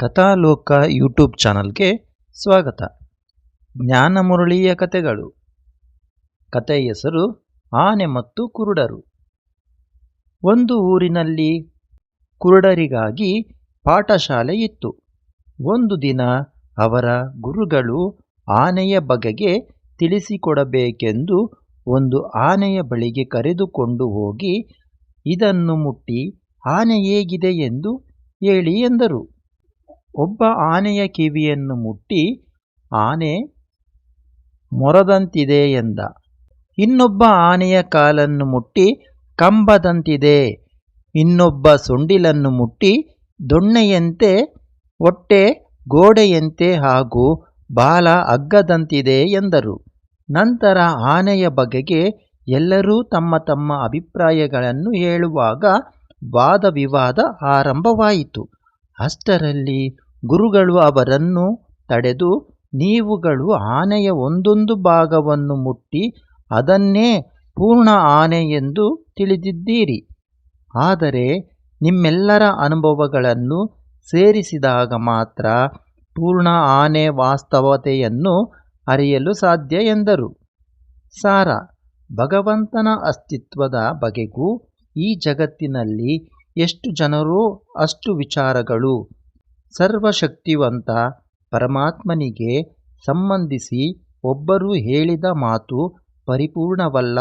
ಕಥಾಲೋಕ YouTube ಚಾನಲ್ಗೆ ಸ್ವಾಗತ. ಜ್ಞಾನಮುರಳಿಯ ಕಥೆಗಳು ಕತೆ ಹೆಸರು ಆನೆ ಮತ್ತು ಕುರುಡರು. ಒಂದು ಊರಿನಲ್ಲಿ ಕುರುಡರಿಗಾಗಿ ಪಾಠಶಾಲೆ ಇತ್ತು. ಒಂದು ದಿನ ಅವರ ಗುರುಗಳು ಆನೆಯ ಬಗೆಗೆ ತಿಳಿಸಿಕೊಡಬೇಕೆಂದು ಒಂದು ಆನೆಯ ಬಳಿಗೆ ಕರೆದುಕೊಂಡು ಹೋಗಿ, ಇದನ್ನು ಮುಟ್ಟಿ ಆನೆ ಹೇಗಿದೆ ಎಂದು ಹೇಳಿ ಎಂದರು. ಒಬ್ಬ ಆನೆಯ ಕಿವಿಯನ್ನು ಮುಟ್ಟಿ, ಆನೆ, ಮೊರದಂತಿದೆ ಎಂದ. ಇನ್ನೊಬ್ಬ ಆನೆಯ ಕಾಲನ್ನು ಮುಟ್ಟಿ, ಕಂಬದಂತಿದೆ ಇನ್ನೊಬ್ಬ ಸೊಂಡಿಲನ್ನು ಮುಟ್ಟಿ, ದೊಣ್ಣೆಯಂತೆ, ಹೊಟ್ಟೆ, ಗೋಡೆಯಂತೆ ಹಾಗೂ ಬಾಲ ಅಗ್ಗದಂತಿದೆ ಎಂದರು. ನಂತರ ಆನೆಯ ಬಗೆಗೆ ಎಲ್ಲರೂ ತಮ್ಮ ತಮ್ಮ ಅಭಿಪ್ರಾಯಗಳನ್ನು ಹೇಳುವಾಗ ವಾದ ವಿವಾದ ಆರಂಭವಾಯಿತು. ಅಷ್ಟರಲ್ಲಿ ಗುರುಗಳು ಅವರನ್ನು ತಡೆದು ನೀವುಗಳು ಆನೆಯ ಒಂದೊಂದು ಭಾಗವನ್ನು ಮುಟ್ಟಿ ಅದನ್ನೇ ಪೂರ್ಣ ಆನೆ ಎಂದು ತಿಳಿದಿದ್ದೀರಿ. ಆದರೆ ನಿಮ್ಮೆಲ್ಲರ ಅನುಭವಗಳನ್ನು ಸೇರಿಸಿದಾಗ ಮಾತ್ರ ಪೂರ್ಣ ಆನೆ ವಾಸ್ತವತೆಯನ್ನು ಅರಿಯಲು ಸಾಧ್ಯ ಎಂದರು. ಸಾರ, ಭಗವಂತನ ಅಸ್ತಿತ್ವದ ಬಗೆಗೂ ಈ ಜಗತ್ತಿನಲ್ಲಿ ಎಷ್ಟು ಜನರೋ ಅಷ್ಟು ವಿಚಾರಗಳು ಸರ್ವಶಕ್ತಿವಂತ ಪರಮಾತ್ಮನಿಗೆ ಸಂಬಂಧಿಸಿ ಒಬ್ಬರು ಹೇಳಿದ ಮಾತು ಪರಿಪೂರ್ಣವಲ್ಲ.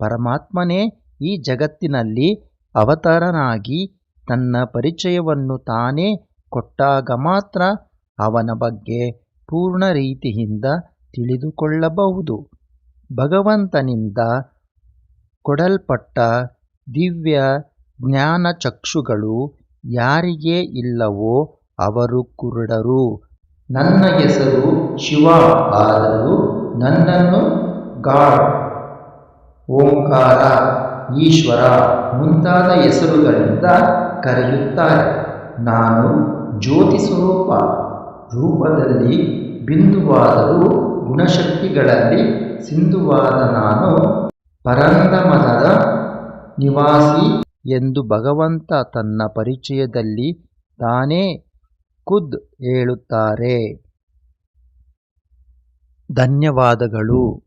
ಪರಮಾತ್ಮನೇ ಈ ಜಗತ್ತಿನಲ್ಲಿ ಅವತಾರನಾಗಿ ತನ್ನ ಪರಿಚಯವನ್ನು ತಾನೇ ಕೊಟ್ಟಾಗ ಮಾತ್ರ ಅವನ ಬಗ್ಗೆ ಪೂರ್ಣ ರೀತಿಯಿಂದ ತಿಳಿದುಕೊಳ್ಳಬಹುದು. ಭಗವಂತನಿಂದ ಕೊಡಲ್ಪಟ್ಟ ದಿವ್ಯ ಜ್ಞಾನ ಚಕ್ಷುಗಳು ಯಾರಿಗೆ ಇಲ್ಲವೋ ಅವರು ಕುರುಡರು. ನನ್ನ ಹೆಸರು ಶಿವ, ಆದರೂ ನನ್ನನ್ನು ಗಾಡ್, ಓಂಕಾರ, ಈಶ್ವರ ಮುಂತಾದ ಹೆಸರುಗಳಿಂದ ಕರೆಯುತ್ತಾರೆ. ನಾನು ಜ್ಯೋತಿ ಸ್ವರೂಪ ರೂಪದಲ್ಲಿ ಬಿಂದುವಾದರೂ ಗುಣಶಕ್ತಿಗಳಲ್ಲಿ ಸಿಂಧುವಾದ ನಾನು ಪರಂದಮನದ ನಿವಾಸಿ ಎಂದು ಭಗವಂತ ತನ್ನ ಪರಿಚಯದಲ್ಲಿ ತಾನೇ ಖುದ್ ಹೇಳುತ್ತಾರೆ. ಧನ್ಯವಾದಗಳು.